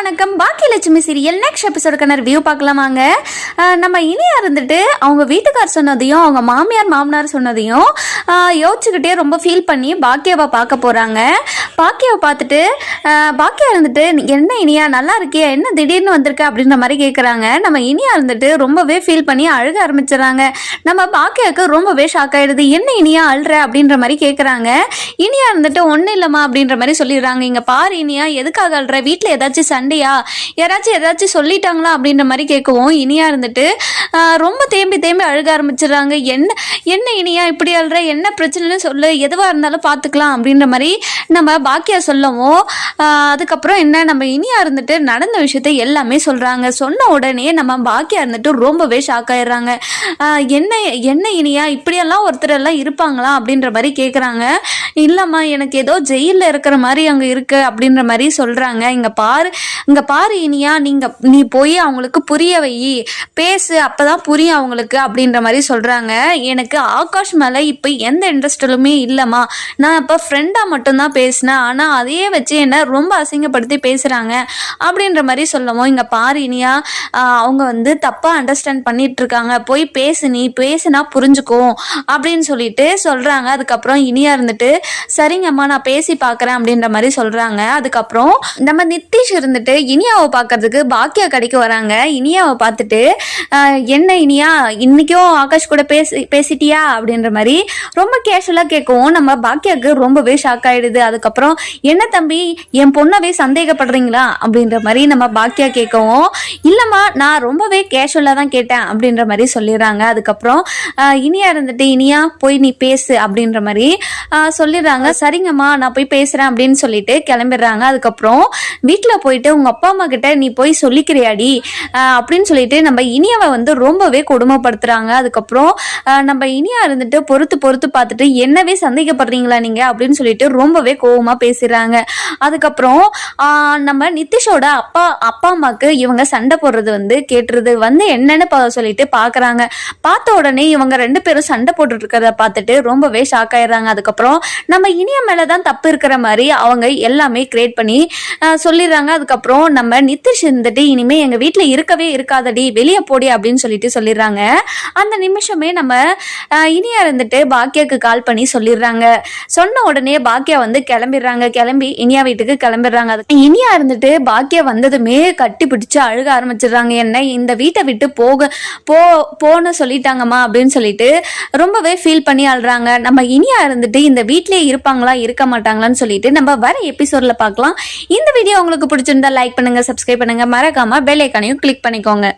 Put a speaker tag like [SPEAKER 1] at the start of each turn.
[SPEAKER 1] வணக்கம். Baakiyalakshmi serial next எபிசோடுக்கான review பார்க்கலாமாங்க? நம்ம இனியா இருந்துட்டு அவங்க வீட்டுக்கார் சொன்னதையும் அவங்க மாமியார் மாமனார் சொன்னதையும் யோசிச்சுக்கிட்டே ரொம்ப ஃபீல் பண்ணி பாக்கியாவை பார்க்க போகிறாங்க பாக்கியாவை பார்த்துட்டு பாக்கியா இருந்துட்டு என்ன இனியா நல்லா இருக்கியா? என்ன திடீர்னு வந்திருக்க? அப்படின்ற மாதிரி கேட்குறாங்க நம்ம இனியா இருந்துட்டு ரொம்பவே ஃபீல் பண்ணி அழுக ஆரம்பிச்சிடறாங்க. நம்ம பாக்கியாவுக்கு ரொம்பவே ஷாக் ஆகிடுது என்ன இனியா அழுற? அப்படின்ற மாதிரி கேட்குறாங்க இனியா இருந்துட்டு ஒன்றும் இல்லைம்மா அப்படின்ற மாதிரி சொல்லிடுறாங்க. இங்கே பாரு இனியா எதுக்காக அழுற? வீட்டில் ஏதாச்சும் சண்டையா? யாராச்சும் ஏதாச்சும் சொல்லிட்டாங்களா? அப்படின்ற மாதிரி கேட்கவும் இனியா இருந்துட்டு ரொம்ப தேம்பி தேம்பி அழுக ஆரம்பிச்சிடுறாங்க. என்ன என்ன இனியா இப்படி அழுற? என்ன பிரச்சனைன்னு சொல்லு. எதுவாக இருந்தாலும் பார்த்துக்கலாம் அப்படின்ற மாதிரி நம்ம பாக்கியா சொல்லவும் அதுக்கப்புறம் என்ன நம்ம இனியா இருந்துட்டு நடந்த விஷயத்த எல்லாமே சொல்கிறாங்க சொன்ன உடனே நம்ம பாக்கியா இருந்துட்டு ரொம்பவே ஷாக் ஆயிடுறாங்க. என்ன என்ன இனியா இப்படியெல்லாம் ஒருத்தர் எல்லாம் இருப்பாங்களா அப்படின்ற மாதிரி கேட்குறாங்க இல்லைம்மா எனக்கு ஏதோ ஜெயிலில் இருக்கிற மாதிரி அங்கே இருக்கு அப்படின்ற மாதிரி சொல்கிறாங்க இங்கே பாரு இங்கே பாரு இனியா நீங்கள் நீ போய் அவங்களுக்கு புரிய வை. பேசு அப்போ தான் புரியும் அவங்களுக்கு அப்படின்ற மாதிரி சொல்கிறாங்க எனக்கு ஆகாஷ் மேலே இப்போ எந்த இன்ட்ரெஸ்டிலுமே இல்லைம்மா. நான் இப்போ ஃப்ரெண்டாக மட்டும்தான் பேசினேன். ஆனால் அதையே வச்சு என்ன ரொம்ப அசிங்கப்படுத்தி பேசுகிறாங்க அப்படின்ற மாதிரி சொல்லவும் இங்கே பாரு இனியா அவங்க வந்து தப்பாக அண்டர்ஸ்டாண்ட் பண்ணிட்டு இருக்காங்க போய் பேசு நீ பேசுனா புரிஞ்சுக்கும் அப்படின்னு சொல்லிட்டு சொல்கிறாங்க அதுக்கப்புறம் இனியா இருந்துட்டு சரிங்கம்மா நான் பேசி பார்க்குறேன் அப்படின்ற மாதிரி சொல்கிறாங்க அதுக்கப்புறம் நம்ம நித்திஷ் இருந்துட்டு இனியாவை பார்க்கறதுக்கு பாக்கியா கடைக்கு வராங்க. இனியாவை பார்த்துட்டு என்ன இனியா இன்னைக்கும் ஆகாஷ் கூட பேசி பேசிட்டியா? அப்படின்ற மாதிரி ரொம்ப கேஷுவலாக கேட்கவும் நம்ம பாக்கியாவுக்கு ரொம்பவே ஷாக் ஆகிடுது அதுக்கப்புறம் என்ன தம்பி என் பொண்ணவே சந்தேகப்படுறீங்களா? அப்படின்ற மாதிரி நம்ம பாக்கியா கேட்கவும் இல்லைம்மா நான் ரொம்பவே கேஷுவலாக தான் கேட்டேன் அப்படின்ற மாதிரி சொல்லிடுறாங்க. அதுக்கப்புறம் இனியா இருந்துட்டு இனியா போய் நீ பேசு அப்படின்ற மாதிரி சொல்லிடுறாங்க. சரிங்கம்மா நான் போய் பேசுகிறேன் அப்படின்னு சொல்லிட்டு கிளம்பிடுறாங்க. அதுக்கப்புறம் வீட்டில் போயிட்டு உங்கள் அப்பா அம்மா கிட்ட நீ போய் சொல்லிக்கிறியாடி? அப்படின்னு சொல்லிட்டு நம்ம இனியாவை வந்து ரொம்பவே கொடுமைப்படுத்துறாங்க. அதுக்கப்புறம் நம்ம இனியா இருந்துட்டு பொறுத்து பொறுத்து பார்த்துட்டு என்னவே சந்தேகப்படுறீங்களா நீங்கள் அப்படின்னு சொல்லிட்டு ரொம்பவே கோவமாக பேசுகிறாங்க அதுக்கப்புறம் நம்ம நிதிஷோட அப்பா அப்பா அம்மாவுக்கு இவங்க சண்டை போடுறது வந்து கேட்டுருது. வந்து என்னன்னு பா- சொல்லிட்டு பார்க்குறாங்க பார்த்த உடனே இவங்க ரெண்டு பேரும் சண்டை போட்டுட்டு இருக்கிறத பார்த்துட்டு ரொம்பவே ஷாக் ஆயிடுறாங்க. அதுக்கப்புறம் நம்ம இனிய மேலே தான் தப்பு இருக்கிற மாதிரி அவங்க எல்லாமே கிரியேட் பண்ணி சொல்லிடுறாங்க. அதுக்கப்புறம் நம்ம நிதிஷ் இருந்துட்டு இனிமே எங்கள் வீட்டில் இருக்கவே இருக்காதடி வெளியே போடி அப்படின்னு சொல்லிட்டு சொல்லிடுறாங்க. அந்த நிமிஷமே நம்ம இனியா இருந்துட்டு பாக்கியாக்கு கால் பண்ணி சொல்லிடுறாங்க. சொன்ன உடனே பாக்கியா வந்து கிளம்பிடுறாங்க. கிளம்பி இனியாவை வீட்டுக்கு கிளம்பிடுறாங்க. அது இனியா இருந்துட்டு பாக்கியா வந்ததுமே கட்டி பிடிச்சு அழுக ஆரம்பிச்சிடுறாங்க. என்ன இந்த வீட்டை விட்டு போக போ போன்னு சொல்லிட்டாங்கம்மா அப்படின்னு சொல்லிட்டு ரொம்பவே ஃபீல் பண்ணி அழுறாங்க. நம்ம இனியா இருந்துட்டு இந்த வீட்லயே இருப்பாங்களா இருக்க மாட்டாங்களான்னு சொல்லிட்டு நம்ம வர எபிசோட்ல பார்க்கலாம். இந்த வீடியோ உங்களுக்கு பிடிச்சிருந்தா லைக் பண்ணுங்க சப்ஸ்கிரைப் பண்ணுங்க. மறக்காம பெல் ஐக்கானையும் கிளிக் பண்ணிக்கோங்க.